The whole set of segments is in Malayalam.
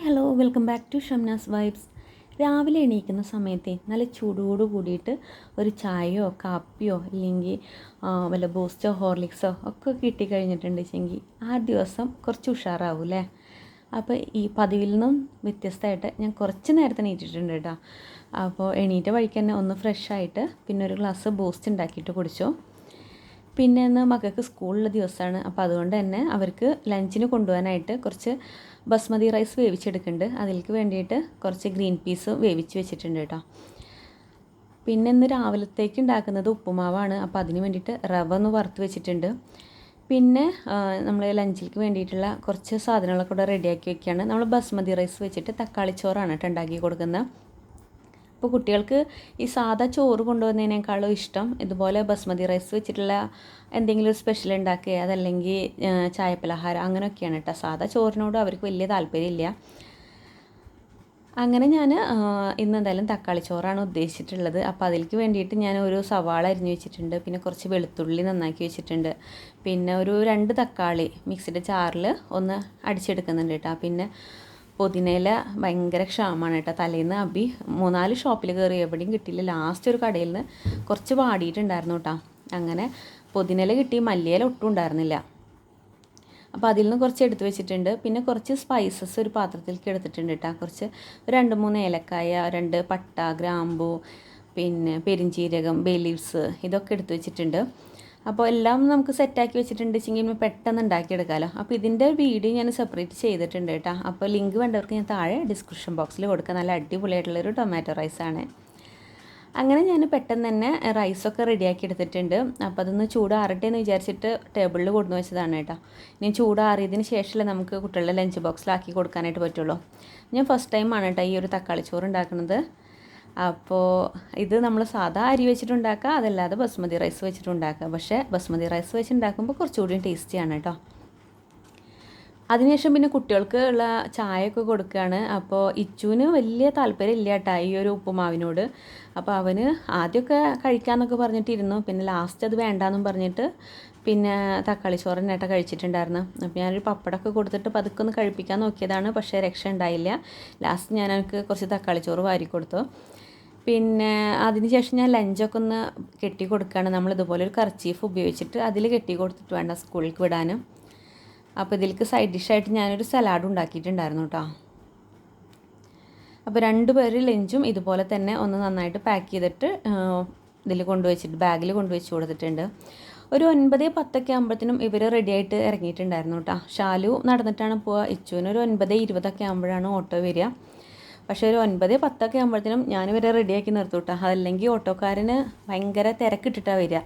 Hi hello welcome back to Shamnas vibes. രാവിലെ എണീക്കുന്ന സമയത്തെ നല്ല ചൂടോട് കൂടിയിട്ട് ഒരു ചായയോ കാപ്പിയോ അല്ലെങ്കിൽ വല്ല ബൂസ്റ്റോ ഹോർലിക്സോ ഒക്കെ കിട്ടിക്കഴിഞ്ഞിട്ടുണ്ട് വെച്ചെങ്കിൽ ആ ദിവസം കുറച്ച് ഉഷാറാവും അല്ലേ? അപ്പോൾ ഈ പതിവിൽ നിന്നും വ്യത്യസ്തമായിട്ട് ഞാൻ കുറച്ച് നേരത്തെ എണീറ്റിട്ടുണ്ട് കേട്ടോ. അപ്പോൾ എണീറ്റ വഴിക്ക് തന്നെ ഒന്ന് ഫ്രഷ് ആയിട്ട് പിന്നെ ഒരു ഗ്ലാസ് ബൂസ്റ്റ് ഉണ്ടാക്കിയിട്ട് കുടിച്ചു. പിന്നെ ഇന്ന് മക്കൾക്ക് സ്കൂളിലെ ദിവസമാണ്. അപ്പോൾ അതുകൊണ്ട് തന്നെ അവർക്ക് ലഞ്ചിന് കൊണ്ടുപോകാനായിട്ട് കുറച്ച് ബസ്മതി റൈസ് വേവിച്ചെടുക്കുന്നുണ്ട്. അതിലേക്ക് വേണ്ടിയിട്ട് കുറച്ച് ഗ്രീൻ പീസ് വേവിച്ച് വെച്ചിട്ടുണ്ട് കേട്ടോ. പിന്നെ ഇന്ന് രാവിലത്തേക്ക് ഉണ്ടാക്കുന്നത് ഉപ്പുമാവാണ്. അപ്പോൾ അതിന് വേണ്ടിയിട്ട് റവ ഒന്ന് വറുത്ത് വെച്ചിട്ടുണ്ട്. പിന്നെ നമ്മൾ ലഞ്ചിലേക്ക് വേണ്ടിയിട്ടുള്ള കുറച്ച് സാധനങ്ങളൊക്കെ കൂടെ റെഡിയാക്കി വെക്കുകയാണ്. നമ്മൾ ബസ്മതി റൈസ് വെച്ചിട്ട് തക്കാളി ചോറാണ് കേട്ടോ ഉണ്ടാക്കി കൊടുക്കുന്നത്. അപ്പോൾ കുട്ടികൾക്ക് ഈ സാധാ ചോറ് കൊണ്ടുവന്നതിനേക്കാളും ഇഷ്ടം ഇതുപോലെ ബസ്മതി റൈസ് വെച്ചിട്ടുള്ള എന്തെങ്കിലും സ്പെഷ്യൽ ഉണ്ടാക്കുക അതല്ലെങ്കിൽ ചായപ്പലഹാരം അങ്ങനെയൊക്കെയാണ് കേട്ടോ. സാധാ ചോറിനോട് അവർക്ക് വലിയ താല്പര്യമില്ല. അങ്ങനെ ഞാൻ ഇന്ന് എന്തായാലും തക്കാളി ചോറാണ് ഉദ്ദേശിച്ചിട്ടുള്ളത്. അപ്പോൾ അതിലേക്ക് വേണ്ടിയിട്ട് ഞാൻ ഒരു സവാള അരിഞ്ഞു വെച്ചിട്ടുണ്ട്. പിന്നെ കുറച്ച് വെളുത്തുള്ളി നന്നാക്കി വെച്ചിട്ടുണ്ട്. പിന്നെ ഒരു രണ്ട് തക്കാളി മിക്സിയുടെ ചാറിൽ ഒന്ന് അടിച്ചെടുക്കുന്നുണ്ട് കേട്ടോ. പിന്നെ പുതിനയില ഭയങ്കര ക്ഷാമമാണ് കേട്ടോ. തലേന്ന് അബി മൂന്നാൽ ഷോപ്പിൽ കയറി എവിടെയും കിട്ടിയില്ല. ലാസ്റ്റ് ഒരു കടയിൽ നിന്ന് കുറച്ച് വാടിയിട്ടുണ്ടായിരുന്നു കേട്ടോ. അങ്ങനെ പുതിനയില കിട്ടി. മല്ലിയില ഒട്ടും ഉണ്ടായിരുന്നില്ല. അപ്പോൾ അതിൽ നിന്ന് കുറച്ച് എടുത്തു വെച്ചിട്ടുണ്ട്. പിന്നെ കുറച്ച് സ്പൈസസ് ഒരു പാത്രത്തിലേക്ക് എടുത്തിട്ടുണ്ട് കേട്ടോ. കുറച്ച് രണ്ട് മൂന്ന് ഏലക്കായ രണ്ട് പട്ട ഗ്രാമ്പു പിന്നെ പെരിഞ്ചീരകം ബേ ലീവ്സ് ഇതൊക്കെ എടുത്തു വെച്ചിട്ടുണ്ട്. അപ്പോൾ എല്ലാം നമുക്ക് സെറ്റാക്കി വെച്ചിട്ടുണ്ട് വെച്ചെങ്കിൽ പെട്ടെന്ന് ഉണ്ടാക്കിയെടുക്കാമല്ലോ അപ്പോൾ ഇതിന്റെ വീഡിയോ ഞാൻ സെപ്പറേറ്റ് ചെയ്തിട്ടുണ്ട് കേട്ടോ. അപ്പോൾ ലിങ്ക് വേണ്ടവർക്ക് ഞാൻ താഴെ ഡിസ്ക്രിപ്ഷൻ ബോക്സിൽ കൊടുക്കുക നല്ല അടിപൊളിയായിട്ടുള്ളൊരു ടൊമാറ്റോ റൈസാണ് അങ്ങനെ ഞാൻ പെട്ടെന്ന് തന്നെ റൈസൊക്കെ റെഡിയാക്കി എടുത്തിട്ടുണ്ട്. അപ്പോൾ അതൊന്ന് ചൂടാറട്ടെ എന്ന് വിചാരിച്ചിട്ട് ടേബിളിൽ കൊണ്ടു വെച്ചതാണ് കേട്ടോ. ഇനി ചൂടാറിയതിന് ശേഷമല്ലേ നമുക്ക് കുട്ടികളുടെ ലഞ്ച് ബോക്സിലാക്കി കൊടുക്കാനായിട്ട് പറ്റുള്ളൂ. ഞാൻ ഫസ്റ്റ് ടൈമാണ് കേട്ടോ ഈ ഒരു തക്കാളി ചോറ് ഉണ്ടാക്കുന്നത്. അപ്പോൾ ഇത് നമ്മൾ സാധാ അരി വെച്ചിട്ടുണ്ടാക്കുക അതല്ലാതെ ബസ്മതി റൈസ് വെച്ചിട്ടുണ്ടാക്കുക. പക്ഷേ ബസ്മതി റൈസ് വെച്ചുണ്ടാക്കുമ്പോൾ കുറച്ചുകൂടി ടേസ്റ്റിയാണ് കേട്ടോ. അതിനുശേഷം പിന്നെ കുട്ടികൾക്ക് ഉള്ള ചായയൊക്കെ കൊടുക്കുകയാണ്. അപ്പോൾ ഇച്ചുവിന് വലിയ താല്പര്യം ഇല്ല കേട്ടോ ഈ ഒരു ഉപ്പുമാവിനോട്. അപ്പോൾ അവന് ആദ്യമൊക്കെ കഴിക്കാമെന്നൊക്കെ പറഞ്ഞിട്ടിരുന്നു. പിന്നെ ലാസ്റ്റ് അത് വേണ്ടാന്നും പറഞ്ഞിട്ട് പിന്നെ തക്കാളി ചോറ് നേട്ട കഴിച്ചിട്ടുണ്ടായിരുന്നു. അപ്പോൾ ഞാനൊരു പപ്പടമൊക്കെ കൊടുത്തിട്ട് പതുക്കെ ഒന്ന് കഴിപ്പിക്കാൻ നോക്കിയതാണ്. പക്ഷേ രക്ഷ ഉണ്ടായില്ല. ലാസ്റ്റ് ഞാൻ എനിക്ക് കുറച്ച് തക്കാളി ചോറ് വാരി കൊടുത്തു. പിന്നെ അതിനുശേഷം ഞാൻ ലഞ്ചൊക്കെ ഒന്ന് കെട്ടി കൊടുക്കുകയാണ് നമ്മൾ ഇതുപോലെ ഒരു കർച്ചീഫ് ഉപയോഗിച്ചിട്ട് അതിൽ കെട്ടി കൊടുത്തിട്ട് വേണ്ട സ്കൂളിലേക്ക് വിടാനും. അപ്പോൾ ഇതിലേക്ക് സൈഡ് ഡിഷായിട്ട് ഞാനൊരു സലാഡ് ഉണ്ടാക്കിയിട്ടുണ്ടായിരുന്നു കേട്ടോ അപ്പോൾ രണ്ട് പേര് ലഞ്ചും ഇതുപോലെ തന്നെ ഒന്ന് നന്നായിട്ട് പാക്ക് ചെയ്തിട്ട് ഇതിൽ കൊണ്ടുവച്ചിട്ട് ബാഗിൽ കൊണ്ടുവച്ച് കൊടുത്തിട്ടുണ്ട്. ഒരു ഒൻപത് പത്തൊക്കെ ആകുമ്പോഴത്തേനും ഇവർ റെഡി ആയിട്ട് ഇറങ്ങിയിട്ടുണ്ടായിരുന്നു കേട്ടോ ഷാലു നടന്നിട്ടാണ് പോവുക ഇച്ചുവിന് ഒരു ഒൻപത് ഇരുപതൊക്കെ ആകുമ്പോഴാണ് ഓട്ടോ വരിക. പക്ഷേ ഒരു ഒൻപത് പത്തൊക്കെ ആകുമ്പോഴത്തേനും ഞാൻ ഇവരെ റെഡിയാക്കി നിർത്തും കേട്ടോ അതല്ലെങ്കിൽ ഓട്ടോക്കാരന് ഭയങ്കര തിരക്കിട്ടിട്ടാണ് വരിക.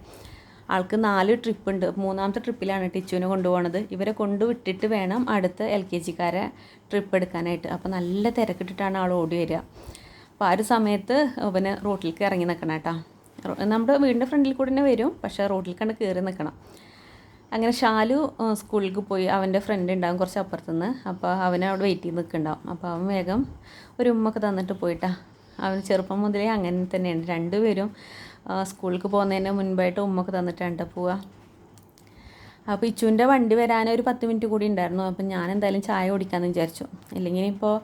ആൾക്ക് നാല് ട്രിപ്പ് ഉണ്ട്. മൂന്നാമത്തെ ട്രിപ്പിലാണ് ടിച്ചുവിനെ കൊണ്ടുപോകണത് ഇവരെ കൊണ്ടുവിട്ടിട്ട് വേണം അടുത്ത എൽ കെ ജിക്കാരെ ട്രിപ്പ് എടുക്കാനായിട്ട്. അപ്പോൾ നല്ല തിരക്കിട്ടിട്ടാണ് ആൾ ഓടി വരിക. അപ്പോൾ ആ ഒരു സമയത്ത് ഇവന് റോട്ടിലേക്ക് ഇറങ്ങി നിൽക്കണം കേട്ടോ നമ്മുടെ വീടിന്റെ ഫ്രണ്ടിൽ കൂടെ തന്നെ വരും. പക്ഷേ റോട്ടിൽ കണ്ട് കയറി നിൽക്കണം അങ്ങനെ ഷാലു സ്കൂളിലേക്ക് പോയി. അവന്റെ ഫ്രണ്ട് ഉണ്ടാകും കുറച്ച് അപ്പുറത്തുനിന്ന്. അപ്പോൾ അവനെ അവിടെ വെയിറ്റ് ചെയ്ത് നിൽക്കുന്നുണ്ടാവും. അപ്പോൾ അവൻ വേഗം ഒരു ഉമ്മൊക്കെ തന്നിട്ട് പോയിട്ടാ. അവൻ ചെറുപ്പം മുതലേ അങ്ങനെ തന്നെയാണ്. രണ്ടുപേരും സ്കൂളിലേക്ക് പോകുന്നതിന് മുൻപായിട്ട് ഉമ്മൊക്കെ തന്നിട്ടാണ് പോവുക അപ്പോൾ ഇച്ചുവിന്റെ വണ്ടി വരാൻ ഒരു പത്ത് മിനിറ്റ് കൂടി ഉണ്ടായിരുന്നു. അപ്പം ഞാൻ എന്തായാലും ചായ കുടിക്കാമെന്ന് വിചാരിച്ചു. ഇല്ലെങ്കിൽ ഇപ്പോൾ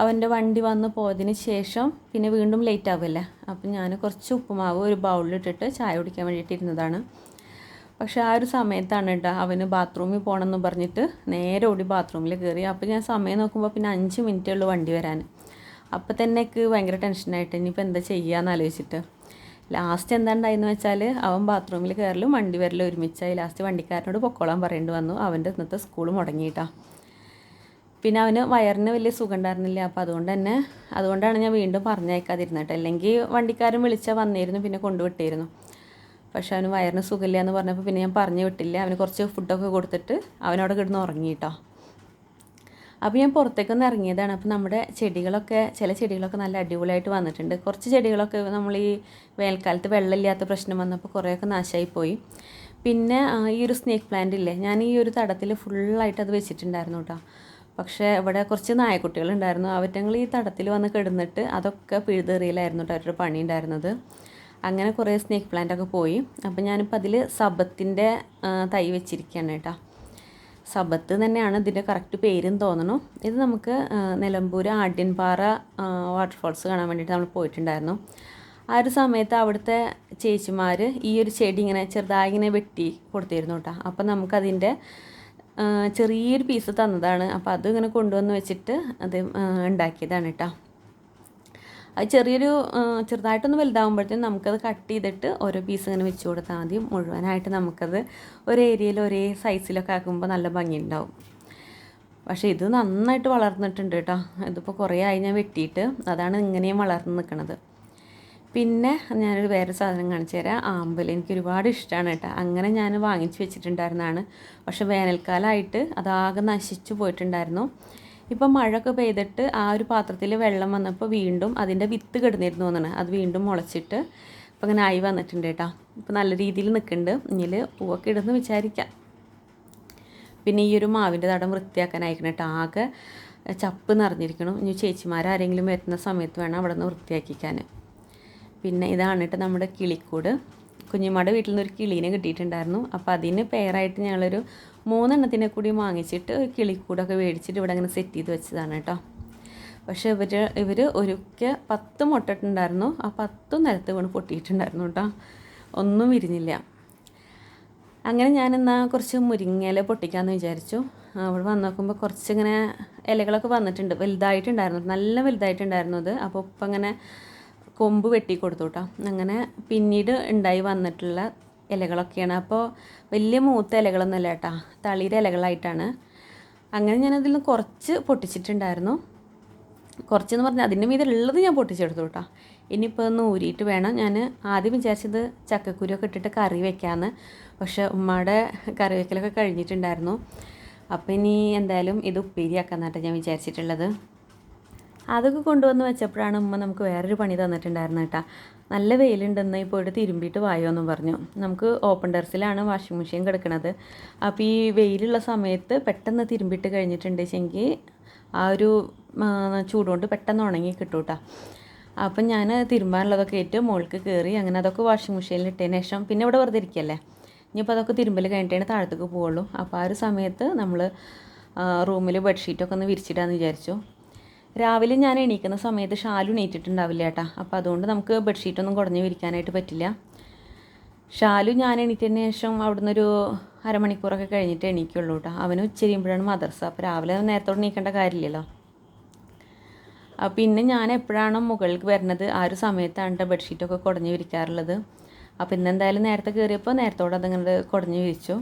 അവന്റെ വണ്ടി വന്ന് പോയതിന് ശേഷം പിന്നെ വീണ്ടും ലേറ്റ് ആവുമല്ലേ അപ്പം ഞാൻ കുറച്ച് ഉപ്പുമാവ് ഒരു ബൗളിലിട്ടിട്ട് ചായ കുടിക്കാൻ വേണ്ടിയിട്ട് ഇരുന്നതാണ്. പക്ഷെ ആ ഒരു സമയത്താണ് കേട്ടോ അവന് ബാത്റൂമിൽ പോകണമെന്ന് പറഞ്ഞിട്ട് നേരെ ഓടി ബാത്റൂമിൽ കയറി അപ്പോൾ ഞാൻ സമയം നോക്കുമ്പോൾ പിന്നെ അഞ്ച് മിനിറ്റേ ഉള്ളൂ വണ്ടി വരാൻ. അപ്പോൾ തന്നെ എനിക്ക് ഭയങ്കര ടെൻഷനായിട്ട് ഇനിയിപ്പോൾ എന്താ ചെയ്യാമെന്ന് ആലോചിച്ചിട്ട്? ലാസ്റ്റ് എന്താണ്ടായെന്ന് വെച്ചാൽ അവൻ ബാത്റൂമിൽ കയറലും വണ്ടി വരലും ഒരുമിച്ചായി. ലാസ്റ്റ് വണ്ടിക്കാരനോട് പൊക്കോളാൻ പറയേണ്ടി വന്നു. അവന്റെ ഇന്നത്തെ സ്കൂൾ മുടങ്ങിയിട്ടാ. പിന്നെ അവന് വയറിന് വലിയ സുഖം ഉണ്ടായിരുന്നില്ല. അപ്പോൾ അതുകൊണ്ട് തന്നെ അതുകൊണ്ടാണ് ഞാൻ വീണ്ടും പറഞ്ഞയക്കാതിരുന്നത് അല്ലെങ്കിൽ വണ്ടിക്കാരൻ വിളിച്ചാൽ വന്നിരുന്നു പിന്നെ കൊണ്ടുവിട്ടിരുന്നു. പക്ഷെ അവന് വയറിന് സുഖമില്ല എന്ന് പറഞ്ഞപ്പോൾ പിന്നെ ഞാൻ പറഞ്ഞു വിട്ടില്ല. അവന് കുറച്ച് ഫുഡൊക്കെ കൊടുത്തിട്ട് അവനവിടെ കിടന്ന് ഉറങ്ങി ഉറങ്ങിയിട്ടോ അപ്പോൾ ഞാൻ പുറത്തേക്കൊന്ന് ഇറങ്ങിയതാണ്. അപ്പോൾ നമ്മുടെ ചെടികളൊക്കെ ചില ചെടികളൊക്കെ നല്ല അടിപൊളിയായിട്ട് വന്നിട്ടുണ്ട്. കുറച്ച് ചെടികളൊക്കെ നമ്മൾ ഈ വേനൽക്കാലത്ത് വെള്ളമില്ലാത്ത പ്രശ്നം വന്നപ്പോൾ കുറേയൊക്കെ നാശമായി പോയി പിന്നെ ഈ ഒരു സ്നേക്ക് പ്ലാന്റ് ഇല്ലേ ഞാൻ ഈ ഒരു തടത്തിൽ ഫുള്ളായിട്ട് അത് വെച്ചിട്ടുണ്ടായിരുന്നു കേട്ടോ പക്ഷേ ഇവിടെ കുറച്ച് നായക്കുട്ടികളുണ്ടായിരുന്നു. അവറ്റങ്ങൾ ഈ തടത്തിൽ വന്ന് കിടന്നിട്ട് അതൊക്കെ പിഴുതെറിയിലായിരുന്നു കേട്ടോ അവരുടെ പണി ഉണ്ടായിരുന്നത്. അങ്ങനെ കുറേ സ്നേക്ക് പ്ലാന്റ് ഒക്കെ പോയി. അപ്പോൾ ഞാനിപ്പോൾ അതിൽ സബത്തിന്റെ തൈ വെച്ചിരിക്കുകയാണ് കേട്ടോ. സബത്ത് തന്നെയാണ് ഇതിന്റെ കറക്റ്റ് പേരും തോന്നണു. ഇത് നമുക്ക് നിലമ്പൂർ ആഡ്യൻപാറ വാട്ടർഫോൾസ് കാണാൻ വേണ്ടിയിട്ട് നമ്മൾ പോയിട്ടുണ്ടായിരുന്നു. ആ ഒരു സമയത്ത് അവിടുത്തെ ചേച്ചിമാർ ഈ ഒരു ചെടി ഇങ്ങനെ ചെറുതായി ഇങ്ങനെ വെട്ടി കൊടുത്തിരുന്നു കേട്ടോ. അപ്പം നമുക്കതിന്റെ ചെറിയൊരു പീസ് തന്നതാണ്. അപ്പോൾ അത് ഇങ്ങനെ കൊണ്ടുവന്ന് വെച്ചിട്ട് അത് ഉണ്ടാക്കിയതാണ് കേട്ടോ. അത് ചെറിയൊരു ചെറുതായിട്ടൊന്ന് വലുതാകുമ്പോഴത്തേക്കും നമുക്കത് കട്ട് ചെയ്തിട്ട് ഓരോ പീസ് ഇങ്ങനെ വെച്ച് കൊടുത്താൽ മതി. മുഴുവനായിട്ട് നമുക്കത് ഒരേ ഏരിയയിൽ ഒരേ സൈസിലൊക്കെ ആക്കുമ്പോൾ നല്ല ഭംഗിയുണ്ടാവും. പക്ഷേ ഇത് നന്നായിട്ട് വളർന്നിട്ടുണ്ട് കേട്ടോ ഇതിപ്പോൾ കുറേ ആയി ഞാൻ വെട്ടിയിട്ട് അതാണ് ഇങ്ങനെയും വളർന്ന് നിൽക്കുന്നത് പിന്നെ ഞാനൊരു വേറെ സാധനം കാണിച്ചു തരാം. ആമ്പൽ എനിക്ക് ഒരുപാട് ഇഷ്ടമാണ് കേട്ടോ അങ്ങനെ ഞാൻ വാങ്ങിച്ചു വെച്ചിട്ടുണ്ടായിരുന്നതാണ്. പക്ഷേ വേനൽക്കാലമായിട്ട് അതാകെ നശിച്ചു പോയിട്ടുണ്ടായിരുന്നു. ഇപ്പം മഴയൊക്കെ പെയ്തിട്ട് ആ ഒരു പാത്രത്തിൽ വെള്ളം വന്നപ്പോൾ വീണ്ടും അതിന്റെ വിത്ത് കിടന്നിരുന്നു എന്നാണ്. അത് വീണ്ടും മുളച്ചിട്ട് ഇപ്പം അങ്ങനെ ആയി വന്നിട്ടുണ്ട് കേട്ടോ. ഇപ്പം നല്ല രീതിയിൽ നിൽക്കുന്നുണ്ട്. ഇനിയിൽ പൂവൊക്കെ ഇടുന്നു വിചാരിക്കാം. പിന്നെ ഈ ഒരു മാവിന്റെ തടം വൃത്തിയാക്കാൻ അയക്കണം കേട്ടോ. ആകെ ചപ്പ് നിറഞ്ഞിരിക്കണം. ഇനി ചേച്ചിമാരാരെങ്കിലും വരുന്ന സമയത്ത് വേണം അവിടെ നിന്ന് വൃത്തിയാക്കിക്കാൻ. പിന്നെ ഇതാണ് കേട്ടോ നമ്മുടെ കിളിക്കൂട്. കുഞ്ഞുമ്മയുടെ വീട്ടിൽ നിന്ന് ഒരു കിളീനെ കിട്ടിയിട്ടുണ്ടായിരുന്നു. അപ്പോൾ അതിന് പെയറായിട്ട് ഞങ്ങളൊരു മൂന്നെണ്ണത്തിനെ കൂടി വാങ്ങിച്ചിട്ട് ഒരു കിളിക്കൂടൊക്കെ മേടിച്ചിട്ട് ഇവിടെ അങ്ങനെ സെറ്റ് ചെയ്ത് വെച്ചതാണ് കേട്ടോ പക്ഷേ ഇവർ ഇവർ ഒരുക്കെ പത്ത് മുട്ടിട്ടുണ്ടായിരുന്നു ആ പത്തും നിലത്ത് വീണ് പൊട്ടിയിട്ടുണ്ടായിരുന്നു കേട്ടോ ഒന്നും വിരിഞ്ഞില്ല. അങ്ങനെ ഞാൻ എന്നാൽ കുറച്ച് മുരിങ്ങയില പൊട്ടിക്കാമെന്ന് വിചാരിച്ചു. അവിടെ വന്ന് നോക്കുമ്പോൾ കുറച്ചിങ്ങനെ ഇലകളൊക്കെ വന്നിട്ടുണ്ട്. വലുതായിട്ടുണ്ടായിരുന്നു. നല്ല വലുതായിട്ടുണ്ടായിരുന്നു അത്. അപ്പോൾ ഇപ്പം അങ്ങനെ കൊമ്പ് വെട്ടി കൊടുത്തു കേട്ടോ അങ്ങനെ പിന്നീട് ഉണ്ടായി വന്നിട്ടുള്ള ഇലകളൊക്കെയാണ്. അപ്പോൾ വലിയ മൂത്ത ഇലകളൊന്നുമല്ല കേട്ടോ തളിയുടെ ഇലകളായിട്ടാണ്. അങ്ങനെ ഞാനതിൽ നിന്ന് കുറച്ച് പൊട്ടിച്ചിട്ടുണ്ടായിരുന്നു. കുറച്ചെന്ന് പറഞ്ഞാൽ അതിന്റെ മീതെ ഉള്ളത് ഞാൻ പൊട്ടിച്ചെടുത്തു കേട്ടോ ഇനിയിപ്പോൾ ഒന്ന് ഊരിയിട്ട് വേണം. ഞാൻ ആദ്യം വിചാരിച്ചത് ചക്കക്കുരുവൊക്കെ ഇട്ടിട്ട് കറി വെക്കാമെന്ന് പക്ഷേ ഉമ്മയുടെ കറി വെക്കലൊക്കെ കഴിഞ്ഞിട്ടുണ്ടായിരുന്നു. അപ്പോൾ ഇനി എന്തായാലും ഇത് ഉപ്പേരിയാക്കാന്നാട്ടോ ഞാൻ വിചാരിച്ചിട്ടുള്ളത്. അതൊക്കെ കൊണ്ടുവന്ന് വെച്ചപ്പോഴാണ് ഉമ്മ നമുക്ക് വേറൊരു പണി തന്നിട്ടുണ്ടായിരുന്നു കേട്ടോ. നല്ല വെയിലുണ്ടെന്ന് ഇപ്പോൾ ഇവിടെ തിരുമ്പിയിട്ട് വായോ എന്നും പറഞ്ഞു. നമുക്ക് ഓപ്പൺ ടെറസിലാണ് വാഷിംഗ് മെഷീൻ കിടക്കുന്നത് അപ്പോൾ ഈ വെയിലുള്ള സമയത്ത് പെട്ടെന്ന് തിരുമ്പിയിട്ട് കഴിഞ്ഞിട്ടുണ്ടെങ്കിൽ ആ ഒരു ചൂടുകൊണ്ട് പെട്ടെന്ന് ഉണങ്ങി കിട്ടും കേട്ടോ. അപ്പം ഞാൻ തിരുമ്പാനുള്ളതൊക്കെ ഇട്ട് മുകൾക്ക് കയറി അങ്ങനെ അതൊക്കെ വാഷിംഗ് മെഷീനിൽ ഇട്ടതിന് ശേഷം പിന്നെ ഇവിടെ വെറുതെ ഇരിക്കല്ലേ. ഇനിയിപ്പോൾ അതൊക്കെ തിരുമ്പൽ കഴിഞ്ഞിട്ടാണ് താഴത്തേക്ക് പോവുള്ളൂ. അപ്പോൾ ആ ഒരു സമയത്ത് നമ്മൾ റൂമിൽ ബെഡ്ഷീറ്റൊക്കെ ഒന്ന് വിരിച്ചിടാമെന്ന് വിചാരിച്ചു. രാവിലെ ഞാൻ എണീക്കുന്ന സമയത്ത് ഷാലു എണീറ്റിട്ടുണ്ടാവില്ല ഏട്ടാ അപ്പോൾ അതുകൊണ്ട് നമുക്ക് ബെഡ്ഷീറ്റൊന്നും കുറഞ്ഞു വിരിക്കാനായിട്ട് പറ്റില്ല. ഷാലു ഞാൻ എണീറ്റതിന് ശേഷം അവിടുന്ന് ഒരു അരമണിക്കൂറൊക്കെ കഴിഞ്ഞിട്ട് എണീക്കുള്ളൂ കേട്ടോ. അവന് ഉച്ചരിയുമ്പോഴാണ് മദർസ് അപ്പോൾ രാവിലെ നേരത്തോട് എണീക്കേണ്ട കാര്യമില്ലല്ലോ. പിന്നെ ഞാൻ എപ്പോഴാണോ മുകളിലേക്ക് വരുന്നത് ആ ഒരു സമയത്താണ് കേട്ടോ ബെഡ്ഷീറ്റൊക്കെ കുടഞ്ഞു വിരിക്കാറുള്ളത്. അപ്പോൾ ഇന്ന് എന്തായാലും നേരത്തെ കയറിയപ്പോൾ നേരത്തോടെ അതങ്ങനെ കുടഞ്ഞു വിരിച്ചു.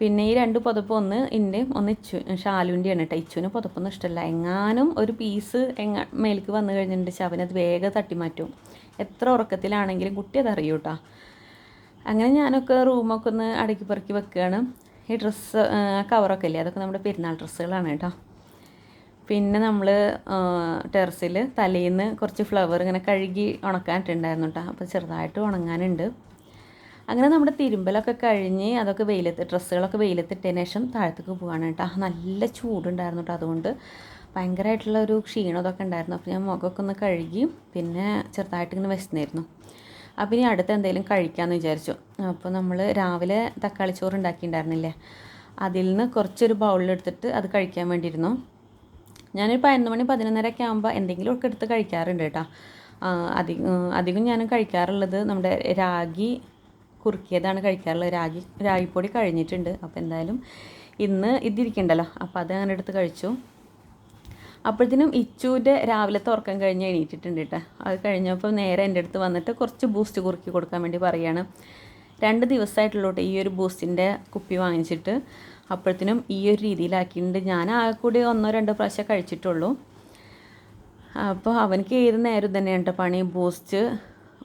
പിന്നെ ഈ രണ്ട് പുതപ്പ് ഒന്ന് എന്റെ ഒന്ന് ഇച്ചു ഷാലുവിന്റെയാണ് കേട്ടോ ഇച്ചുവിന് പുതപ്പൊന്നും ഇഷ്ടമല്ല എങ്ങാനും ഒരു പീസ് എങ്ങ മേലേക്ക് വന്നു കഴിഞ്ഞിട്ടുണ്ടെങ്കിൽ അവനത് വേഗം തട്ടി മാറ്റും. എത്ര ഉറക്കത്തിലാണെങ്കിലും കുട്ടി അതറിയൂ കേട്ടോ അങ്ങനെ ഞാനൊക്കെ റൂമൊക്കെ ഒന്ന് അടുക്കി പെറുക്കി വെക്കുകയാണ് ഈ ഡ്രസ്സ് കവറൊക്കെ ഇല്ലേ? അതൊക്കെ നമ്മുടെ പെരുന്നാൾ ഡ്രസ്സുകളാണ് കേട്ടോ പിന്നെ നമ്മൾ ടെറസിൽ തലേന്ന് കുറച്ച് ഫ്ലവർ ഇങ്ങനെ കഴുകി ഉണക്കാനിട്ടുണ്ടായിരുന്നു കേട്ടോ അപ്പോൾ ചെറുതായിട്ട് ഉണങ്ങാനുണ്ട്. അങ്ങനെ നമ്മുടെ തിരുമ്പലൊക്കെ കഴിഞ്ഞ് അതൊക്കെ വെയിലത്ത് ഡ്രസ്സുകളൊക്കെ വെയിലത്തിട്ടതിന് ശേഷം താഴത്തേക്ക് പോവാണ് കേട്ടോ. നല്ല ചൂടുണ്ടായിരുന്നു കേട്ടോ അതുകൊണ്ട്. ഭയങ്കരമായിട്ടുള്ള ഒരു ക്ഷീണം ഇതൊക്കെ ഉണ്ടായിരുന്നു. അപ്പോൾ ഞാൻ മുഖമൊക്കെ ഒന്ന് കഴുകി പിന്നെ ചെറുതായിട്ട് ഇങ്ങനെ വിശന്നായിരുന്നു അപ്പോൾ ഇനി അടുത്ത് എന്തെങ്കിലും കഴിക്കാമെന്ന് വിചാരിച്ചു. അപ്പോൾ നമ്മൾ രാവിലെ തക്കാളി ചോറ് ഉണ്ടാക്കിയിട്ടുണ്ടായിരുന്നില്ലേ? അതിൽ നിന്ന് കുറച്ചൊരു ബൗളിലെടുത്തിട്ട് അത് കഴിക്കാൻ വേണ്ടിയിരുന്നു. ഞാനൊരു പതിനൊന്ന് മണി പതിനൊന്നരയൊക്കെ ആകുമ്പോൾ എന്തെങ്കിലും ഒക്കെ എടുത്ത് കഴിക്കാറുണ്ട് കേട്ടോ. അധികം അധികം ഞാനും കഴിക്കാറുള്ളത് നമ്മുടെ രാഗി കുറുക്കിയതാണ് കഴിക്കാറുള്ളത്. രാഗി രാഗിപ്പൊടി കഴിഞ്ഞിട്ടുണ്ട്. അപ്പോൾ എന്തായാലും ഇന്ന് ഇതിരിക്കണ്ടല്ലോ. അപ്പോൾ അത് അങ്ങനെ എടുത്ത് കഴിച്ചു. അപ്പോഴത്തേനും ഇച്ചുവിന്റെ രാവിലത്തെ ഉറക്കം കഴിഞ്ഞ് എണീറ്റിട്ടുണ്ട് കേട്ടോ അത് കഴിഞ്ഞപ്പോൾ നേരെ എന്റെ അടുത്ത് വന്നിട്ട് കുറച്ച് ബൂസ്റ്റ് കുറുക്കി കൊടുക്കാൻ വേണ്ടി പറയുകയാണ് രണ്ട് ദിവസമായിട്ടുള്ളൂട്ടെ ഈ ഒരു ബൂസ്റ്റിന്റെ കുപ്പി വാങ്ങിച്ചിട്ട്. അപ്പോഴത്തേനും ഈ ഒരു രീതിയിലാക്കിയിട്ടുണ്ട്. ഞാൻ ആകെ കൂടി ഒന്നോ രണ്ടോ പ്രാവശ്യം കഴിച്ചിട്ടുള്ളൂ. അപ്പോൾ അവനക്ക് ഏത് നേരം തന്നെയാണ് കേട്ടോ പണി? ബൂസ്റ്റ്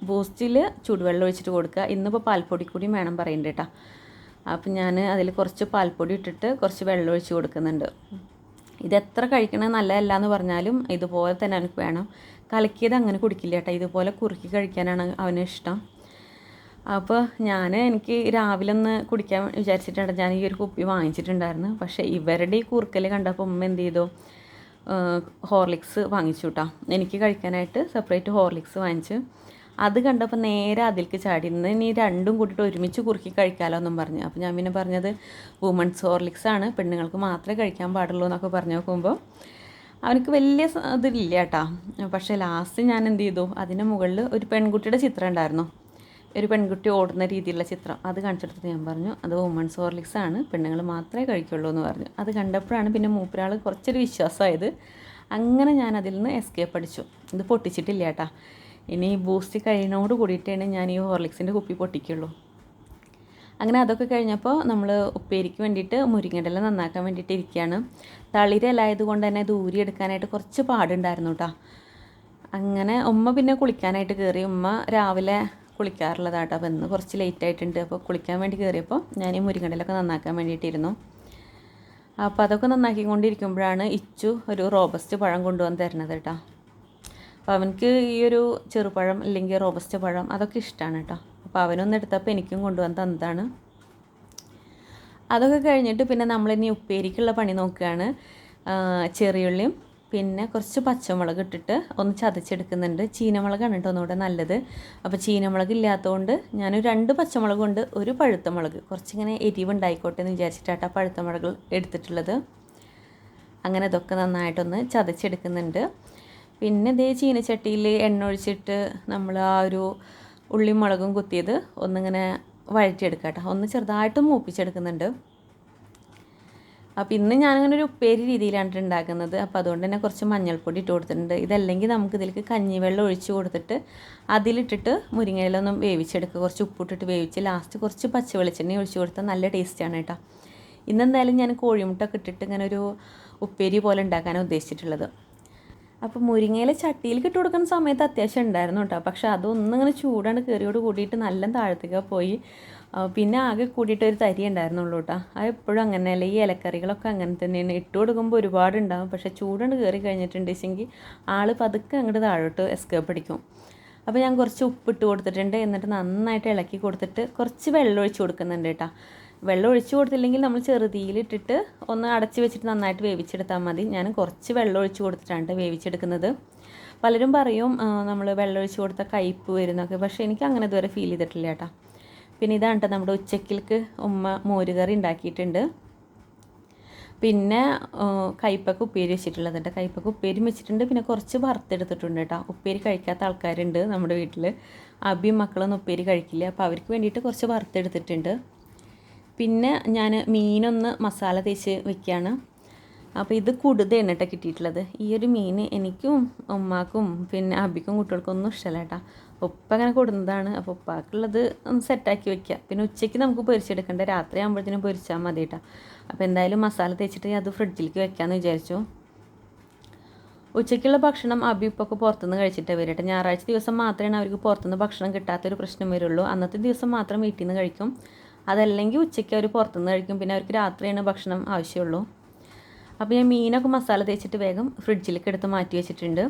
ബൂസ്റ്റിൽ ചൂടുവെള്ളം ഒഴിച്ചിട്ട് കൊടുക്കുക. ഇന്നിപ്പോൾ പാൽപ്പൊടി കൂടി വേണം പറയുന്നുണ്ട് കേട്ടോ അപ്പം ഞാൻ അതിൽ കുറച്ച് പാൽപ്പൊടി ഇട്ടിട്ട് കുറച്ച് വെള്ളം ഒഴിച്ച് കൊടുക്കുന്നുണ്ട്. ഇത് എത്ര കഴിക്കണത് നല്ലതല്ല എന്ന് പറഞ്ഞാലും ഇതുപോലെ തന്നെ എനിക്ക് വേണം. കലക്കിയത് അങ്ങനെ കുടിക്കില്ല കേട്ടോ ഇതുപോലെ കുറുക്കി കഴിക്കാനാണ് അവന് ഇഷ്ടം. അപ്പോൾ ഞാൻ എനിക്ക് രാവിലെ ഒന്ന് കുടിക്കാൻ വിചാരിച്ചിട്ടുണ്ട് ഞാൻ ഈ ഒരു കുപ്പി വാങ്ങിച്ചിട്ടുണ്ടായിരുന്നു പക്ഷേ ഇവരുടെ ഈ കുറുക്കൽ കണ്ടപ്പോൾ ഉമ്മ എന്ത് ചെയ്തു? ഹോർലിക്സ് വാങ്ങിച്ചു കേട്ടോ എനിക്ക് കഴിക്കാനായിട്ട് സെപ്പറേറ്റ് ഹോർലിക്സ് വാങ്ങിച്ച് അത് കണ്ടപ്പോൾ നേരെ അതിലേക്ക് ചാടി ഇന്ന് ഇനി രണ്ടും കൂട്ടിയിട്ട് ഒരുമിച്ച് കുറുക്കി കഴിക്കാമല്ലോ എന്നും പറഞ്ഞു. അപ്പോൾ ഞാൻ പിന്നെ പറഞ്ഞത് വുമൺസ് ഹോർലിക്സ് ആണ്. പെണ്ണുങ്ങൾക്ക് മാത്രമേ കഴിക്കാൻ പാടുള്ളൂ എന്നൊക്കെ പറഞ്ഞു നോക്കുമ്പോൾ അവനക്ക് വലിയ ഇതില്ല കേട്ടോ പക്ഷേ ലാസ്റ്റ് ഞാൻ എന്ത് ചെയ്തു? അതിന്റെ മുകളിൽ ഒരു പെൺകുട്ടിയുടെ ചിത്രം ഉണ്ടായിരുന്നു. ഒരു പെൺകുട്ടി ഓടുന്ന രീതിയിലുള്ള ചിത്രം. അത് കാണിച്ചെടുത്തിട്ട് ഞാൻ പറഞ്ഞു അത് വുമൺസ് ഹോർലിക്സ് ആണ്. പെണ്ണുങ്ങൾ മാത്രമേ കഴിക്കുള്ളൂ എന്ന് പറഞ്ഞു. അത് കണ്ടപ്പോഴാണ് പിന്നെ മൂപ്പരാൾ കുറച്ചൊരു വിശ്വാസമായത്. അങ്ങനെ ഞാൻ അതിൽ നിന്ന് എസ്കേപ്പ് അടിച്ചു. ഇത് പൊട്ടിച്ചിട്ടില്ല കേട്ടാ ഇനി ബൂസ്റ്റ് കഴിയുന്നതോട് കൂടിയിട്ടാണ് ഞാൻ ഈ ഹോർലിക്സിന്റെ കുപ്പി പൊട്ടിക്കുള്ളൂ. അങ്ങനെ അതൊക്കെ കഴിഞ്ഞപ്പോൾ നമ്മൾ ഉപ്പേരിക്ക് വേണ്ടിയിട്ട് മുരിങ്ങടല നന്നാക്കാൻ വേണ്ടിയിട്ട് ഇരിക്കുകയാണ് തളിരലായത് കൊണ്ട് തന്നെ ദൂരി എടുക്കാനായിട്ട് കുറച്ച് പാടുണ്ടായിരുന്നു കേട്ടോ അങ്ങനെ ഉമ്മ പിന്നെ കുളിക്കാനായിട്ട് കയറി ഉമ്മ രാവിലെ കുളിക്കാറുള്ളതാട്ടോ. അപ്പോൾ ഇന്ന് കുറച്ച് ലേറ്റ് ആയിട്ടുണ്ട്. അപ്പോൾ കുളിക്കാൻ വേണ്ടി കയറിയപ്പോൾ ഞാൻ ഈ മുരിങ്ങടലൊക്കെ നന്നാക്കാൻ വേണ്ടിയിട്ടിരുന്നു. അപ്പോൾ അതൊക്കെ നന്നാക്കിക്കൊണ്ടിരിക്കുമ്പോഴാണ് ഇച്ചു ഒരു റോബസ്റ്റ് പഴം കൊണ്ടുവന്ന് തരുന്നത് കേട്ടോ അപ്പോൾ അവനക്ക് ഈ ഒരു ചെറുപഴം അല്ലെങ്കിൽ റോബസ്റ്റ് പഴം അതൊക്കെ ഇഷ്ടമാണ് കേട്ടോ അപ്പോൾ അവനൊന്ന് എടുത്തപ്പോൾ എനിക്കും കൊണ്ടുവന്ന് തന്നതാണ്. അതൊക്കെ കഴിഞ്ഞിട്ട് പിന്നെ നമ്മളിനി ഉപ്പേരിക്കുള്ള പണി നോക്കുകയാണ്. ചെറിയുള്ളിയും പിന്നെ കുറച്ച് പച്ചമുളക് ഇട്ടിട്ട് ഒന്ന് ചതച്ചെടുക്കുന്നുണ്ട്. ചീനമുളകാണ് കേട്ടോ ഒന്നുകൂടെ നല്ലത്. അപ്പോൾ ചീനമുളക് ഇല്ലാത്തതുകൊണ്ട് ഞാൻ രണ്ട് പച്ചമുളക് കൊണ്ട് ഒരു പഴുത്ത മുളക് കുറച്ചിങ്ങനെ എരിവുണ്ടായിക്കോട്ടെ എന്ന് വിചാരിച്ചിട്ടാണ് ആ പഴുത്ത മുളക് എടുത്തിട്ടുള്ളത്. അങ്ങനെ ഇതൊക്കെ നന്നായിട്ടൊന്ന് ചതച്ചെടുക്കുന്നുണ്ട്. പിന്നെ ഇതേ ചീനച്ചട്ടിയിൽ എണ്ണ ഒഴിച്ചിട്ട് നമ്മൾ ആ ഒരു ഉള്ളിയും മുളകും കുത്തിയത് ഒന്നിങ്ങനെ വഴറ്റിയെടുക്കുക കേട്ടോ ഒന്ന് ചെറുതായിട്ട് മൂപ്പിച്ചെടുക്കുന്നുണ്ട്. അപ്പോൾ ഇന്ന് ഞാനങ്ങനെ ഒരു ഉപ്പേരി രീതിയിലാണ് ഉണ്ടാക്കുന്നത്. അപ്പോൾ അതുകൊണ്ട് തന്നെ കുറച്ച് മഞ്ഞൾപ്പൊടി ഇട്ട് കൊടുത്തിട്ടുണ്ട്. ഇതല്ലെങ്കിൽ നമുക്ക് ഇതിലേക്ക് കഞ്ഞിവെള്ളം ഒഴിച്ച് കൊടുത്തിട്ട് അതിലിട്ടിട്ട് മുരിങ്ങയിലൊന്നും വേവിച്ചെടുക്കുക. കുറച്ച് ഉപ്പിട്ടിട്ട് വേവിച്ച് ലാസ്റ്റ് കുറച്ച് പച്ച വെളിച്ചെണ്ണ ഒഴിച്ച് കൊടുത്താൽ നല്ല ടേസ്റ്റാണ് കേട്ടോ ഇന്നെന്തായാലും ഞാൻ കോഴിമുട്ടൊക്കെ ഇട്ടിട്ട് ഇങ്ങനെ ഒരു ഉപ്പേരി പോലെ ഉണ്ടാക്കാനാണ് ഉദ്ദേശിച്ചിട്ടുള്ളത്. അപ്പോൾ മുരിങ്ങയില ചട്ടിയിൽ ഇട്ട് കൊടുക്കുന്ന സമയത്ത് അത്യാവശ്യം ഉണ്ടായിരുന്നു കേട്ടോ. പക്ഷെ അതൊന്നും ഇങ്ങനെ ചൂടാണ് കയറിയോട് കൂടിയിട്ട് നല്ല താഴത്തേക്ക് പോയി. പിന്നെ ആകെ കൂടിയിട്ട് ഒരു തരി ഉണ്ടായിരുന്നുള്ളൂ കേട്ടോ. അത് എപ്പോഴും അങ്ങനെയല്ല? ഈ ഇലക്കറികളൊക്കെ അങ്ങനെ തന്നെയാണ്. ഇട്ട് കൊടുക്കുമ്പോൾ ഒരുപാട് ഉണ്ടാവും. പക്ഷെ ചൂടാണ് കയറി കഴിഞ്ഞിട്ടുണ്ടെങ്കിൽ ആൾ പതുക്കെ അങ്ങോട്ട് താഴോട്ട് എസ്കേപ്പ് അടിക്കും. അപ്പോൾ ഞാൻ കുറച്ച് ഉപ്പിട്ട് കൊടുത്തിട്ടുണ്ട്. എന്നിട്ട് നന്നായിട്ട് ഇളക്കി കൊടുത്തിട്ട് കുറച്ച് വെള്ളം ഒഴിച്ച് കൊടുക്കുന്നുണ്ട് കേട്ടോ. വെള്ളം ഒഴിച്ച് കൊടുത്തില്ലെങ്കിൽ നമ്മൾ ചെറുതീയിലിട്ടിട്ട് ഒന്ന് അടച്ച് വെച്ചിട്ട് നന്നായിട്ട് വേവിച്ചെടുത്താൽ മതി. ഞാൻ കുറച്ച് വെള്ളം ഒഴിച്ച് കൊടുത്തിട്ടാണ് ട്ടോ വേവിച്ചെടുക്കുന്നത്. പലരും പറയും നമ്മൾ വെള്ളം ഒഴിച്ച് കൊടുത്താൽ കയ്പ്പ് വരുന്നൊക്കെ. പക്ഷേ എനിക്ക് അങ്ങനെ ഇതുവരെ ഫീൽ ചെയ്തിട്ടില്ല കേട്ടോ പിന്നെ ഇതാണ് കേട്ടോ നമ്മുടെ ഉച്ചക്കിലേക്ക് ഉമ്മ മോരുകറി ഉണ്ടാക്കിയിട്ടുണ്ട്. പിന്നെ കയ്പ്പൊക്കെ ഉപ്പേരി വെച്ചിട്ടുള്ളത് കേട്ടോ കയ്പ്പൊക്കെ ഉപ്പേരി വെച്ചിട്ടുണ്ട്. പിന്നെ കുറച്ച് വറുത്തെടുത്തിട്ടുണ്ട് കേട്ടോ ഉപ്പേരി കഴിക്കാത്ത ആൾക്കാരുണ്ട് നമ്മുടെ വീട്ടിൽ അബിയും മക്കളൊന്നും ഉപ്പേരി കഴിക്കില്ല. അപ്പോൾ അവർക്ക് വേണ്ടിയിട്ട് കുറച്ച് വറുത്തെടുത്തിട്ടുണ്ട്. പിന്നെ ഞാൻ മീനൊന്ന് മസാല തേച്ച് വെക്കുകയാണ് അപ്പോൾ ഇത് കുടുതയാണ് കേട്ടോ കിട്ടിയിട്ടുള്ളത്. ഈ ഒരു മീൻ എനിക്കും ഉമ്മാക്കും പിന്നെ അബിക്കും കുട്ടികൾക്കും ഒന്നും ഇഷ്ടമല്ല കേട്ടോ ഉപ്പ അങ്ങനെ കൊടുന്നതാണ്. അപ്പോൾ ഉപ്പാക്കുള്ളത് ഒന്ന് സെറ്റാക്കി വെക്കുക പിന്നെ ഉച്ചയ്ക്ക് നമുക്ക് പൊരിച്ചെടുക്കേണ്ട. രാത്രി ആകുമ്പോഴത്തേനും പൊരിച്ചാൽ മതി കേട്ടോ അപ്പോൾ എന്തായാലും മസാല തേച്ചിട്ട് അത് ഫ്രിഡ്ജിലേക്ക് വെക്കാമെന്ന് വിചാരിച്ചു. ഉച്ചയ്ക്കുള്ള ഭക്ഷണം അബി ഉപ്പൊക്കെ പുറത്തുനിന്ന് കഴിച്ചിട്ടേ വരട്ടെ ഞായറാഴ്ച ദിവസം മാത്രമേ അവർക്ക് പുറത്തുനിന്ന് ഭക്ഷണം കിട്ടാത്തൊരു പ്രശ്നം വരുള്ളൂ. അന്നത്തെ ദിവസം മാത്രം വീട്ടിൽ നിന്ന് കഴിക്കും. അതല്ലെങ്കിൽ ഉച്ചയ്ക്ക് അവർ പുറത്തുനിന്ന് കഴിക്കും. പിന്നെ അവർക്ക് രാത്രിയാണ് ഭക്ഷണം ആവശ്യമുള്ളൂ. അപ്പോൾ ഞാൻ മീനൊക്കെ മസാല തേച്ചിട്ട് വേഗം ഫ്രിഡ്ജിലേക്ക് എടുത്ത് മാറ്റി വെച്ചിട്ടുണ്ട്.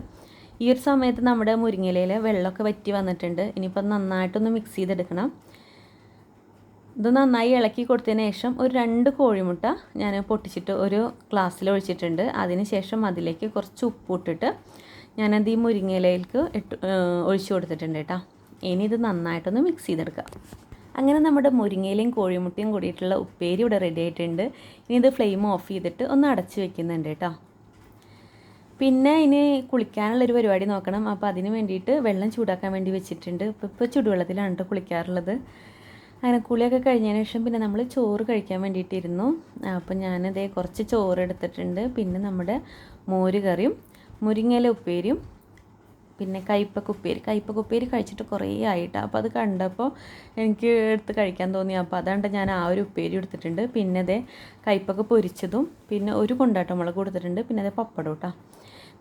ഈ ഒരു സമയത്ത് നമ്മുടെ മുരിങ്ങയിലയിൽ വെള്ളമൊക്കെ വറ്റി വന്നിട്ടുണ്ട്. ഇനിയിപ്പോൾ നന്നായിട്ടൊന്ന് മിക്സ് ചെയ്തെടുക്കണം. ഇത് നന്നായി ഇളക്കി കൊടുത്തതിന് ശേഷം ഒരു രണ്ട് കോഴിമുട്ട ഞാൻ പൊട്ടിച്ചിട്ട് ഒരു ഗ്ലാസ്സിൽ ഒഴിച്ചിട്ടുണ്ട്. അതിന് ശേഷം അതിലേക്ക് കുറച്ച് ഉപ്പ് ഇട്ടിട്ട് ഞാനത് ഈ മുരിങ്ങയിലേക്ക് ഇട്ട് ഒഴിച്ചു കൊടുത്തിട്ടുണ്ട് കേട്ടോ. ഇനി ഇത് നന്നായിട്ടൊന്ന് മിക്സ് ചെയ്തെടുക്കാം. അങ്ങനെ നമ്മുടെ മുരിങ്ങയിലയും കോഴിമുട്ടയും കൂടിയിട്ടുള്ള ഉപ്പേരി ഇവിടെ റെഡി ആയിട്ടുണ്ട്. ഇനി ഇത് ഫ്ലെയിം ഓഫ് ചെയ്തിട്ട് ഒന്ന് അടച്ച് വെക്കുന്നുണ്ട് കേട്ടോ. പിന്നെ ഇനി കുളിക്കാനുള്ളൊരു പരിപാടി നോക്കണം. അപ്പോൾ അതിന് വേണ്ടിയിട്ട് വെള്ളം ചൂടാക്കാൻ വേണ്ടി വെച്ചിട്ടുണ്ട്. ഇപ്പോൾ ഇപ്പോൾ ചുടുവെള്ളത്തിലാണ് കേട്ടോ കുളിക്കാറുള്ളത്. അങ്ങനെ കുളിയൊക്കെ കഴിഞ്ഞതിന് ശേഷം പിന്നെ നമ്മൾ ചോറ് കഴിക്കാൻ വേണ്ടിയിട്ടിരുന്നു. അപ്പോൾ ഞാനതേ കുറച്ച് ചോറ് എടുത്തിട്ടുണ്ട്. പിന്നെ നമ്മുടെ മോര് കറിയും മുരിങ്ങയില ഉപ്പേരിയും പിന്നെ കയ്പ്പക്ക ഉപ്പേരി കയ്പ്പക്ക ഉപ്പേരി കഴിച്ചിട്ട് കുറേ ആയിട്ട്. അപ്പോൾ അത് കണ്ടപ്പോൾ എനിക്ക് എടുത്ത് കഴിക്കാൻ തോന്നി. അപ്പോൾ അതാണ്ട് ഞാൻ ആ ഒരു ഉപ്പേരി എടുത്തിട്ടുണ്ട്. പിന്നെ അതേ കയ്പ്പക്ക പൊരിച്ചതും പിന്നെ ഒരു കൊണ്ടാട്ടം മുളക് കൊടുത്തിട്ടുണ്ട്. പിന്നെ അതേ പപ്പടം കേട്ടോ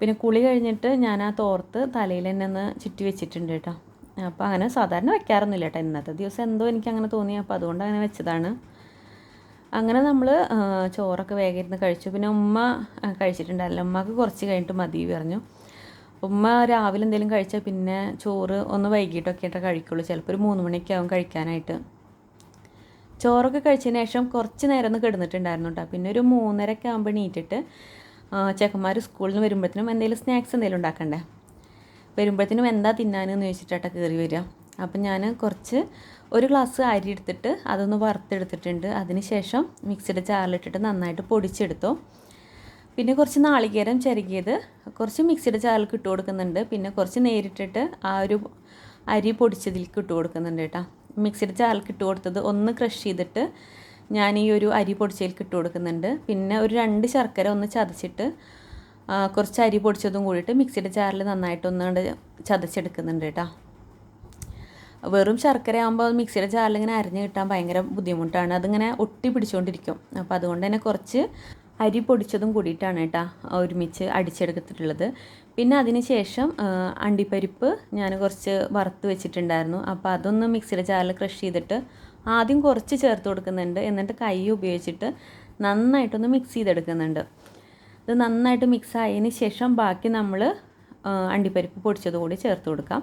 പിന്നെ കുളി കഴിഞ്ഞിട്ട് ഞാൻ ആ തോർത്ത് തലയിൽ തന്നെ ഒന്ന് ചുറ്റി വെച്ചിട്ടുണ്ട് കേട്ടോ അപ്പോൾ അങ്ങനെ സാധാരണ വെക്കാറൊന്നുമില്ല കേട്ടോ ഇന്നത്തെ ദിവസം എന്തോ എനിക്ക് അങ്ങനെ തോന്നി. അപ്പോൾ അതുകൊണ്ട് അങ്ങനെ വെച്ചതാണ്. അങ്ങനെ നമ്മൾ ചോറൊക്കെ വേഗം ഇരുന്ന് കഴിച്ചു. പിന്നെ ഉമ്മ കഴിച്ചിട്ടുണ്ടായിരുന്നില്ല. ഉമ്മക്ക് കുറച്ച് കഴിഞ്ഞിട്ട് മതി പറഞ്ഞു. ഉമ്മ രാവിലെ എന്തെങ്കിലും കഴിച്ചാൽ പിന്നെ ചോറ് ഒന്ന് വൈകിട്ടൊക്കെ ആയിട്ട് കഴിക്കുള്ളൂ. ചിലപ്പോൾ ഒരു മൂന്ന് മണിയൊക്കെ ആവും കഴിക്കാനായിട്ട്. ചോറൊക്കെ കഴിച്ചതിന് ശേഷം കുറച്ച് നേരം ഒന്ന് കിടന്നിട്ടുണ്ടായിരുന്നു കേട്ടോ പിന്നെ ഒരു മൂന്നരയൊക്കെ ആകുമ്പോൾ എണീറ്റിട്ട് ചെക്കന്മാർ സ്കൂളിൽ നിന്ന് വരുമ്പോഴത്തേനും എന്തെങ്കിലും സ്നാക്സ് എന്തെങ്കിലും ഉണ്ടാക്കണ്ടേ? വരുമ്പോഴത്തേനും എന്താ തിന്നാനെന്ന് ചോദിച്ചിട്ടാട്ടാ കയറി വരിക. അപ്പം ഞാൻ കുറച്ച് ഒരു ഗ്ലാസ് അരി എടുത്തിട്ട് അതൊന്ന് വറുത്തെടുത്തിട്ടുണ്ട്. അതിന് ശേഷം മിക്സിയുടെ ജാറിലിട്ടിട്ട് നന്നായിട്ട് പൊടിച്ചെടുത്തു. പിന്നെ കുറച്ച് നാളികേരം ചിരകിയത് കുറച്ച് മിക്സിയുടെ ജാറിലേക്ക് ഇട്ട് കൊടുക്കുന്നുണ്ട്. പിന്നെ കുറച്ച് നേരിട്ടിട്ട് ആ ഒരു അരി പൊടിച്ചതിലേക്ക് ഇട്ട് കൊടുക്കുന്നുണ്ട് കേട്ടോ. മിക്സിയുടെ ജാറിലേക്ക് ഇട്ട് കൊടുത്തത് ഒന്ന് ക്രഷ് ചെയ്തിട്ട് ഞാൻ ഈ ഒരു അരി പൊടിച്ചതിലേക്ക് ഇട്ട് കൊടുക്കുന്നുണ്ട്. പിന്നെ ഒരു രണ്ട് ശർക്കര ഒന്ന് ചതച്ചിട്ട് കുറച്ച് അരി പൊടിച്ചതും കൂടിയിട്ട് മിക്സിയുടെ നന്നായിട്ട് നന്നായിട്ടൊന്നുകൊണ്ട് ചതച്ചെടുക്കുന്നുണ്ട് കേട്ടോ. വെറും ശർക്കര ആകുമ്പോൾ മിക്സിയുടെ ചാറിൽ ഇങ്ങനെ അരിഞ്ഞ് കിട്ടാൻ ഭയങ്കര ബുദ്ധിമുട്ടാണ്. അതിങ്ങനെ ഒട്ടി പിടിച്ചുകൊണ്ടിരിക്കും അപ്പോൾ അതുകൊണ്ട് തന്നെ കുറച്ച് അരി പൊടിച്ചതും കൂടിയിട്ടാണ് കേട്ടോ ഒരുമിച്ച് അടിച്ചെടുത്തിട്ടുള്ളത്. പിന്നെ അതിന് ശേഷം അണ്ടിപ്പരിപ്പ് ഞാൻ കുറച്ച് വറുത്ത് വെച്ചിട്ടുണ്ടായിരുന്നു. അപ്പോൾ അതൊന്ന് മിക്സിയുടെ ജാറിൽ ക്രഷ് ചെയ്തിട്ട് ആദ്യം കുറച്ച് ചേർത്ത് കൊടുക്കുന്നുണ്ട്. എന്നിട്ട് കൈ ഉപയോഗിച്ചിട്ട് നന്നായിട്ടൊന്ന് മിക്സ് ചെയ്തെടുക്കുന്നുണ്ട്. ഇത് നന്നായിട്ട് മിക്സ് ആയതിന് ശേഷം ബാക്കി നമ്മൾ അണ്ടിപ്പരിപ്പ് പൊടിച്ചത് കൂടി ചേർത്ത് കൊടുക്കാം.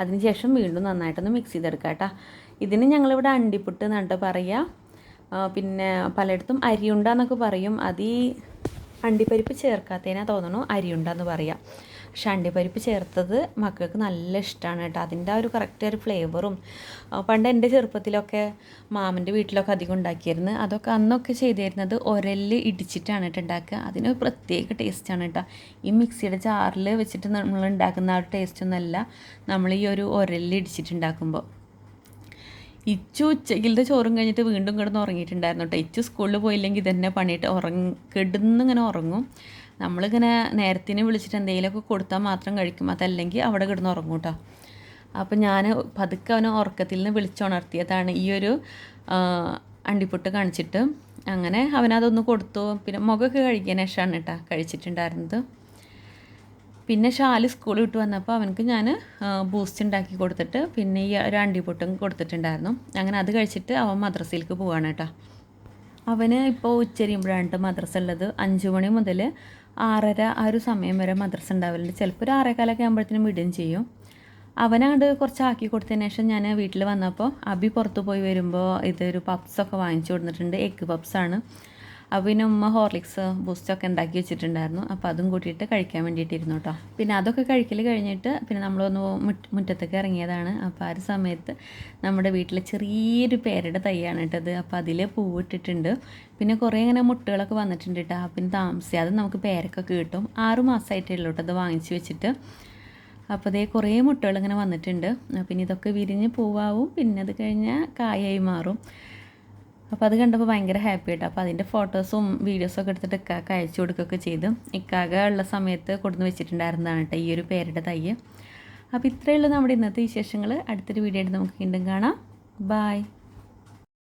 അതിനുശേഷം വീണ്ടും നന്നായിട്ടൊന്ന് മിക്സ് ചെയ്തെടുക്കാം കേട്ടോ. ഇതിന് ഞങ്ങളിവിടെ അണ്ടിപ്പുട്ട് എന്നിട്ട് പറയുക. പിന്നെ പലയിടത്തും അരിയുണ്ട എന്നൊക്കെ പറയും. അത് ഈ അണ്ടിപ്പരിപ്പ് ചേർക്കാത്തതിനാ തോന്നണു അരിയുണ്ട എന്ന് പറയാം. പക്ഷെ അണ്ടിപ്പരിപ്പ് ചേർത്തത് മക്കൾക്ക് നല്ല ഇഷ്ടമാണ് കേട്ടോ. അതിന്റെ ആ ഒരു കറക്റ്റ് ഒരു ഫ്ലേവറും പണ്ട് എന്റെ ചെറുപ്പത്തിലൊക്കെ മാമന്റെ വീട്ടിലൊക്കെ അധികം ഉണ്ടാക്കിയിരുന്നു അതൊക്കെ അന്നൊക്കെ ചെയ്തിരുന്നത് ഒരൽ ഇടിച്ചിട്ടാണ് കേട്ടോ ഉണ്ടാക്കുക. അതിന് പ്രത്യേക ടേസ്റ്റാണ് കേട്ടോ. ഈ മിക്സിയുടെ ജാറിൽ വെച്ചിട്ട് നമ്മൾ ഉണ്ടാക്കുന്ന ആ ഒരു ടേസ്റ്റൊന്നുമല്ല നമ്മൾ ഈ ഒരു ഒരൽ ഇടിച്ചിട്ടുണ്ടാക്കുമ്പോൾ ഇച്ചു ഉച്ചയ്ക്കിലത്തെ ചോറും കഴിഞ്ഞിട്ട് വീണ്ടും കിടന്ന് ഉറങ്ങിയിട്ടുണ്ടായിരുന്നു കേട്ടോ ഇച്ചു സ്കൂളിൽ പോയില്ലെങ്കിൽ ഇതന്നെ പണിയിട്ട് ഉറങ്ങി കിടന്നിങ്ങനെ ഉറങ്ങും. നമ്മളിങ്ങനെ നേരത്തിന് വിളിച്ചിട്ട് എന്തെങ്കിലുമൊക്കെ കൊടുത്താൽ മാത്രം കഴിക്കും. അതല്ലെങ്കിൽ അവിടെ കിടന്ന് ഉറങ്ങും കേട്ടോ അപ്പം ഞാൻ പതുക്കെ അവനെ ഉറക്കത്തിൽ നിന്ന് വിളിച്ചുണർത്തിയതാണ് ഈ ഒരു അണ്ടിപ്പൊട്ട് കാണിച്ചിട്ട്. അങ്ങനെ അവനതൊന്ന് കൊടുത്തു. പിന്നെ മുഖമൊക്കെ കഴിക്കാൻ ശേഷമാണ് കേട്ടോ കഴിച്ചിട്ടുണ്ടായിരുന്നത്. പിന്നെ ഷാൽ സ്കൂളിൽ വിട്ട് വന്നപ്പോൾ അവനക്ക് ഞാൻ ബൂസ്റ്റ് ഉണ്ടാക്കി കൊടുത്തിട്ട് പിന്നെ ഈ ഒരു അണ്ടിപ്പൊട്ടും കൊടുത്തിട്ടുണ്ടായിരുന്നു. അങ്ങനെ അത് കഴിച്ചിട്ട് അവൻ മദ്രസയിലേക്ക് പോവാണ് കേട്ടോ. അവന് ഇപ്പോൾ ഉച്ചരിയുമ്പോഴാണ് മദ്രസ ഉള്ളത്. അഞ്ച് മണി മുതൽ ആറര ആ ഒരു സമയം വരെ മദ്രസ ഉണ്ടാവലുണ്ട്. ചിലപ്പോൾ ഒരു ആറേക്കാലൊക്കെ ആകുമ്പോഴത്തേനും വിടുകയും ചെയ്യും. അവനങ്ങോട്ട് കുറച്ച് ആക്കി കൊടുത്തതിന് ശേഷം ഞാൻ വീട്ടിൽ വന്നപ്പോൾ അബി പുറത്ത് പോയി വരുമ്പോൾ ഇതൊരു പപ്സൊക്കെ വാങ്ങിച്ചു കൊടുത്തിട്ടുണ്ട്. എഗ് പപ്സാണ് അപ്പോൾ പിന്നെ ഉമ്മ ഹോർലിക്സ് ബൂസ്റ്റൊക്കെ ഉണ്ടാക്കി വെച്ചിട്ടുണ്ടായിരുന്നു. അപ്പോൾ അതും കൂട്ടിയിട്ട് കഴിക്കാൻ വേണ്ടിയിട്ടിരുന്നു കേട്ടോ പിന്നെ അതൊക്കെ കഴിക്കൽ കഴിഞ്ഞിട്ട് പിന്നെ നമ്മളൊന്ന് മുറ്റ മുറ്റത്തേക്ക് ഇറങ്ങിയതാണ്. അപ്പോൾ ആ ഒരു സമയത്ത് നമ്മുടെ വീട്ടിലെ ചെറിയൊരു പേരുടെ തൈയാണ് കേട്ടത് അപ്പോൾ അതിൽ പൂവിട്ടിട്ടുണ്ട് പിന്നെ കുറേ ഇങ്ങനെ മുട്ടുകളൊക്കെ വന്നിട്ടുണ്ട് കേട്ടോ പിന്നെ താമസിയാതെ നമുക്ക് പേരക്കൊക്കെ കിട്ടും. ആറ് മാസമായിട്ടേ ഉള്ളൂ കേട്ടോ അത് വാങ്ങിച്ചു വെച്ചിട്ട്. അപ്പോൾ അതേ കുറേ മുട്ടകൾ ഇങ്ങനെ വന്നിട്ടുണ്ട്. പിന്നെ ഇതൊക്കെ വിരിഞ്ഞ് പൂവാവും. പിന്നെ അത് കഴിഞ്ഞാൽ കായായി മാറും. അപ്പോൾ അത് കണ്ടപ്പോൾ ഭയങ്കര ഹാപ്പി ആയിട്ട്. അപ്പോൾ അതിന്റെ ഫോട്ടോസും വീഡിയോസും ഒക്കെ എടുത്തിട്ട് ഇക്കാക്ക് അയച്ചു കൊടുക്കുകയൊക്കെ ചെയ്തു. ഇക്കാക ഉള്ള സമയത്ത് കൊടുന്ന് വെച്ചിട്ടുണ്ടായിരുന്നതാണ് കേട്ടോ ഈ ഒരു പേരുടെ തൈ. അപ്പോൾ ഇത്രയുള്ള നമ്മുടെ ഇന്നത്തെ വിശേഷങ്ങൾ അടുത്തൊരു വീഡിയോ ആയിട്ട് നമുക്ക് വീണ്ടും കാണാം. ബായ്